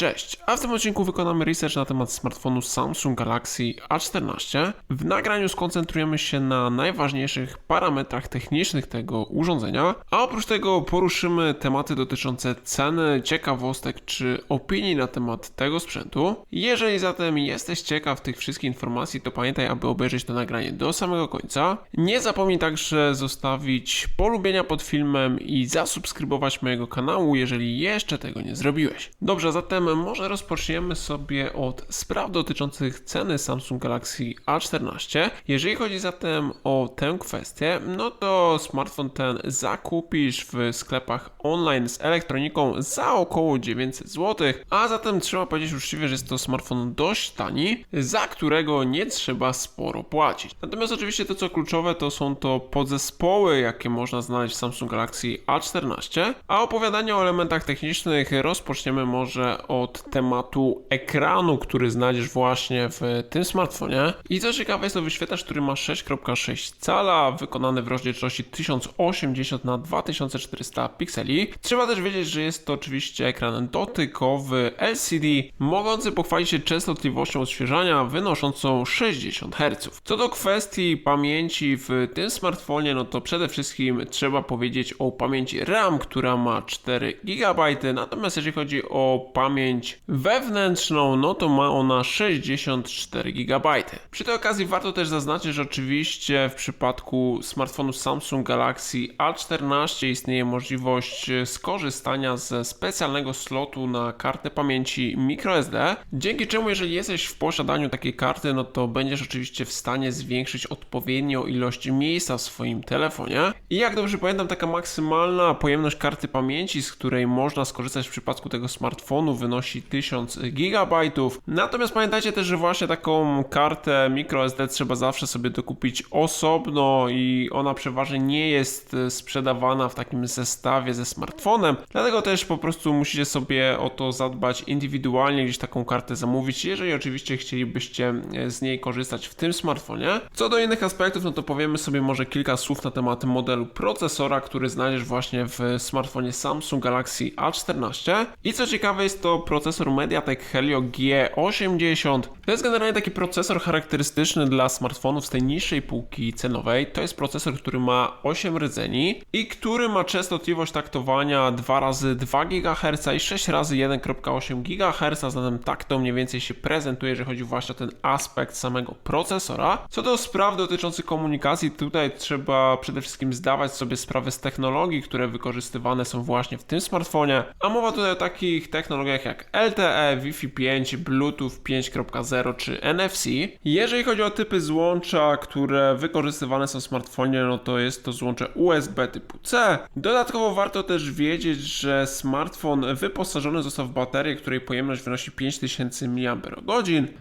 Cześć, a w tym odcinku wykonamy research na temat smartfonu Samsung Galaxy A14. W nagraniu skoncentrujemy się na najważniejszych parametrach technicznych tego urządzenia, a oprócz tego poruszymy tematy dotyczące ceny, ciekawostek czy opinii na temat tego sprzętu. Jeżeli zatem jesteś ciekaw tych wszystkich informacji, to pamiętaj, aby obejrzeć to nagranie do samego końca. Nie zapomnij także zostawić polubienia pod filmem i zasubskrybować mojego kanału, jeżeli jeszcze tego nie zrobiłeś. Dobrze, zatem może rozpoczniemy sobie od spraw dotyczących ceny Samsung Galaxy A14. Jeżeli chodzi zatem o tę kwestię, no to smartfon ten zakupisz w sklepach online z elektroniką za około 900 zł, a zatem trzeba powiedzieć uczciwie, że jest to smartfon dość tani, za którego nie trzeba sporo płacić. Natomiast oczywiście to co kluczowe to są to podzespoły, jakie można znaleźć w Samsung Galaxy A14, a opowiadanie o elementach technicznych rozpoczniemy może od tematu ekranu, który znajdziesz właśnie w tym smartfonie. I co ciekawe jest to wyświetlacz, który ma 6.6 cala, wykonany w rozdzielczości 1080 na 2400 pikseli. Trzeba też wiedzieć, że jest to oczywiście ekran dotykowy LCD, mogący pochwalić się częstotliwością odświeżania wynoszącą 60 Hz. Co do kwestii pamięci w tym smartfonie, no to przede wszystkim trzeba powiedzieć o pamięci RAM, która ma 4 GB, natomiast jeżeli chodzi o pamięć wewnętrzną, no to ma ona 64 GB. Przy tej okazji warto też zaznaczyć, że oczywiście w przypadku smartfonu Samsung Galaxy A14 istnieje możliwość skorzystania ze specjalnego slotu na kartę pamięci microSD, dzięki czemu jeżeli jesteś w posiadaniu takiej karty, no to będziesz oczywiście w stanie zwiększyć odpowiednio ilość miejsca w swoim telefonie. I jak dobrze pamiętam, taka maksymalna pojemność karty pamięci, z której można skorzystać w przypadku tego smartfonu wynosi 1000 GB. Natomiast pamiętajcie też, że właśnie taką kartę microSD trzeba zawsze sobie dokupić osobno i ona przeważnie nie jest sprzedawana w takim zestawie ze smartfonem. Dlatego też po prostu musicie sobie o to zadbać indywidualnie, gdzieś taką kartę zamówić, jeżeli oczywiście chcielibyście z niej korzystać w tym smartfonie. Co do innych aspektów, no to powiemy sobie może kilka słów na temat modelu procesora, który znajdziesz właśnie w smartfonie Samsung Galaxy A14. I co ciekawe, jest to procesor MediaTek Helio G80. To jest generalnie taki procesor charakterystyczny dla smartfonów z tej niższej półki cenowej. To jest procesor, który ma 8 rdzeni i który ma częstotliwość taktowania 2 razy 2 GHz i 6 razy 1.8 GHz, zatem tak to mniej więcej się prezentuje, jeżeli chodzi właśnie o ten aspekt samego procesora. Co do spraw dotyczących komunikacji, tutaj trzeba przede wszystkim zdawać sobie sprawę z technologii, które wykorzystywane są właśnie w tym smartfonie, a mowa tutaj o takich technologiach jak LTE, Wi-Fi 5, Bluetooth 5.0 czy NFC. Jeżeli chodzi o typy złącza, które wykorzystywane są w smartfonie, no to jest to złącze USB typu C. Dodatkowo warto też wiedzieć, że smartfon wyposażony został w baterię, której pojemność wynosi 5000 mAh,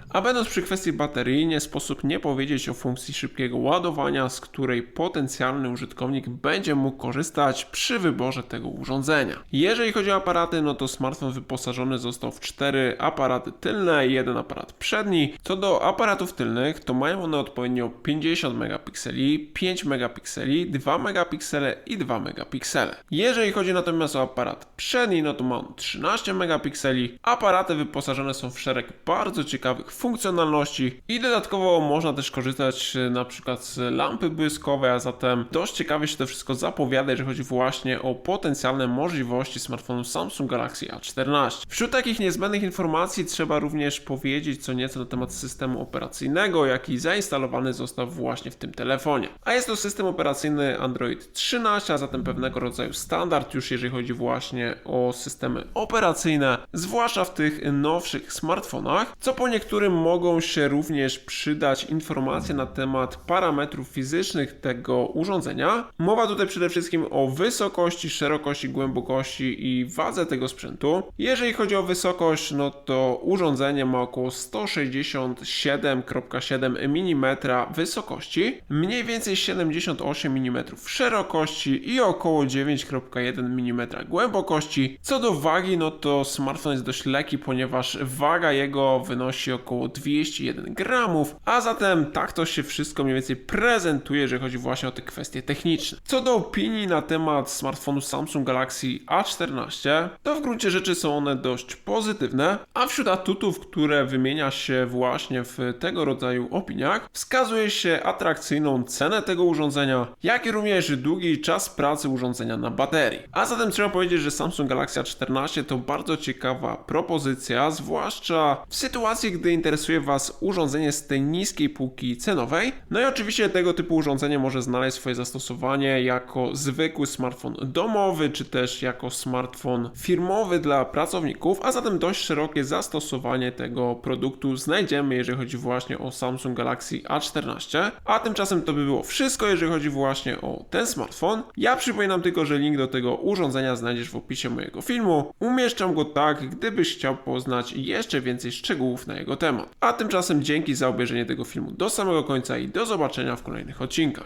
a będąc przy kwestii baterii, nie sposób nie powiedzieć o funkcji szybkiego ładowania, z której potencjalny użytkownik będzie mógł korzystać przy wyborze tego urządzenia. Jeżeli chodzi o aparaty, no to smartfon wyposażony został w cztery aparaty tylne i jeden aparat przedni. Co do aparatów tylnych, to mają one odpowiednio 50 megapikseli, 5 megapikseli, 2 megapiksele i 2 megapiksele. Jeżeli chodzi natomiast o aparat przedni, no to ma on 13 megapikseli. Aparaty wyposażone są w szereg bardzo ciekawych funkcjonalności i dodatkowo można też korzystać e, na przykład z lampy błyskowej, a zatem dość ciekawie się to wszystko zapowiada, jeżeli chodzi właśnie o potencjalne możliwości smartfonu Samsung Galaxy A14. Wśród takich niezbędnych informacji trzeba również powiedzieć co nieco na temat systemu operacyjnego, jaki zainstalowany został właśnie w tym telefonie. A jest to system operacyjny Android 13, a zatem pewnego rodzaju standard już jeżeli chodzi właśnie o systemy operacyjne, zwłaszcza w tych nowszych smartfonach, co po niektórym mogą się również przydać informacje na temat parametrów fizycznych tego urządzenia. Mowa tutaj przede wszystkim o wysokości, szerokości, głębokości i wadze tego sprzętu. Jeżeli chodzi o wysokość, no to urządzenie ma około 167,7 mm wysokości, mniej więcej 78 mm szerokości i około 9,1 mm głębokości. Co do wagi, no to smartfon jest dość lekki, ponieważ waga jego wynosi około 201 gramów, a zatem tak to się wszystko mniej więcej prezentuje, jeżeli chodzi właśnie o te kwestie techniczne. Co do opinii na temat smartfonu Samsung Galaxy A14, to w gruncie rzeczy są one dość pozytywne, a wśród atutów, które wymienia się właśnie w tego rodzaju opiniach, wskazuje się atrakcyjną cenę tego urządzenia, jak i również długi czas pracy urządzenia na baterii. A zatem trzeba powiedzieć, że Samsung Galaxy A14 to bardzo ciekawa propozycja, zwłaszcza w sytuacji, gdy interesuje Was urządzenie z tej niskiej półki cenowej. No i oczywiście tego typu urządzenie może znaleźć swoje zastosowanie jako zwykły smartfon domowy, czy też jako smartfon firmowy dla pracowników, a zatem dość szerokie zastosowanie tego produktu znajdziemy, jeżeli chodzi właśnie o Samsung Galaxy A14. A tymczasem to by było wszystko, jeżeli chodzi właśnie o ten smartfon. Ja przypominam tylko, że link do tego urządzenia znajdziesz w opisie mojego filmu. Umieszczam go tak, gdybyś chciał poznać jeszcze więcej szczegółów na jego temat. A tymczasem dzięki za obejrzenie tego filmu do samego końca i do zobaczenia w kolejnych odcinkach.